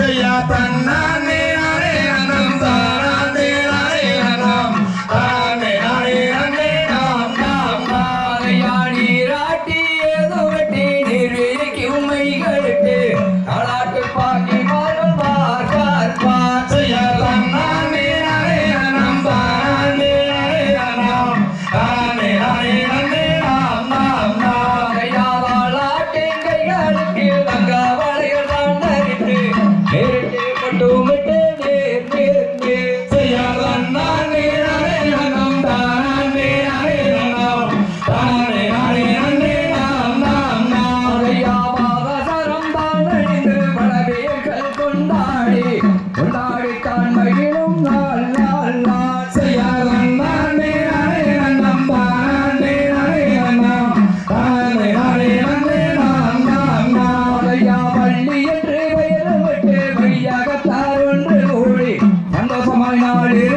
చెయ్యతన్నా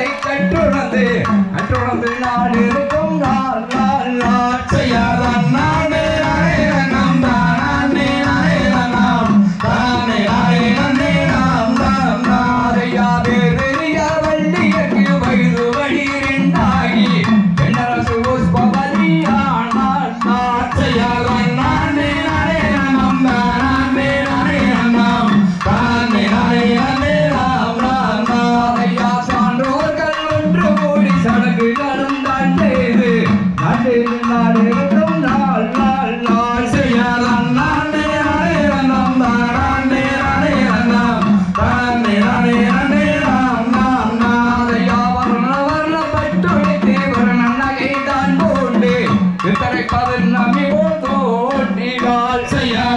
என்னை கட்டுணர்ந்து கட்டுணர்ந்து நான் இருக்கும் நாள் நாள் நாள். செய்யாதான் நான் Yeah, yeah.